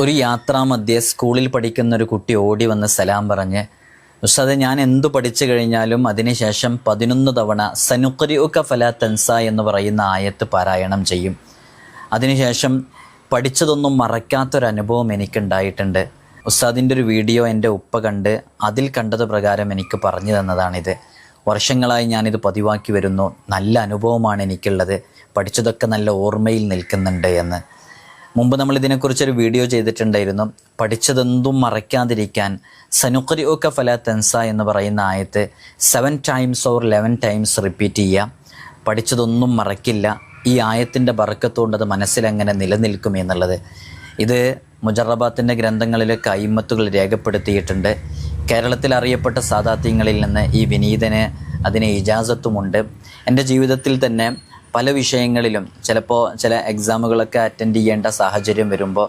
ഒരു യാത്രാമധ്യേ സ്കൂളിൽ പഠിക്കുന്ന ഒരു കുട്ടി ഓടി വന്ന് സലാം പറഞ്ഞ് ഉസ്താദ് ഞാൻ എന്തു പഠിച്ചു കഴിഞ്ഞാലും അതിനുശേഷം പതിനൊന്ന് തവണ സനുക്കരിയുക്ക ഫല തൻസ എന്ന് പറയുന്ന ആയത്ത് പാരായണം ചെയ്യും. അതിനുശേഷം പഠിച്ചതൊന്നും മറക്കാത്തൊരനുഭവം എനിക്കുണ്ടായിട്ടുണ്ട്. ഉസ്താദിന്റെ ഒരു വീഡിയോ എന്റെ ഉപ്പ കണ്ട് അതിൽ കണ്ടത് പ്രകാരം എനിക്ക് പറഞ്ഞു തന്നതാണിത്. വർഷങ്ങളായി ഞാനിത് പതിവാക്കി വരുന്നു. നല്ല അനുഭവമാണ് എനിക്കുള്ളത്. പഠിച്ചതൊക്കെ നല്ല ഓർമ്മയിൽ നിൽക്കുന്നുണ്ട് എന്ന്. മുമ്പ് നമ്മൾ ഇതിനെക്കുറിച്ചൊരു വീഡിയോ ചെയ്തിട്ടുണ്ടായിരുന്നു. പഠിച്ചതെന്തും മറയ്ക്കാതിരിക്കാൻ മറക്കാതിരിക്കാൻ ഒക്കെ ഫല തെൻസ എന്ന് പറയുന്ന ആയത്ത് seven times or eleven times repeat ചെയ്യുക. പഠിച്ചതൊന്നും മറക്കില്ല ഈ ആയത്തിന്റെ ബറക്കത്തുകൊണ്ട് അത് മനസ്സിലെങ്ങനെ നിലനിൽക്കും എന്നുള്ളത്. ഇത് മുജറബാത്തിന്റെ ഗ്രന്ഥങ്ങളിലെ കൈമത്തുകൾ രേഖപ്പെടുത്തിയിട്ടുണ്ട്. കേരളത്തിൽ അറിയപ്പെട്ട സാധാത്യങ്ങളിൽ നിന്ന് ഈ വിനീതന് അതിന് ഇജാസത്തുമുണ്ട്. എന്റെ ജീവിതത്തിൽ തന്നെ പല വിഷയങ്ങളിലും ചിലപ്പോൾ ചില എക്സാമുകളൊക്കെ അറ്റൻഡ് ചെയ്യേണ്ട സാഹചര്യം വരുമ്പോൾ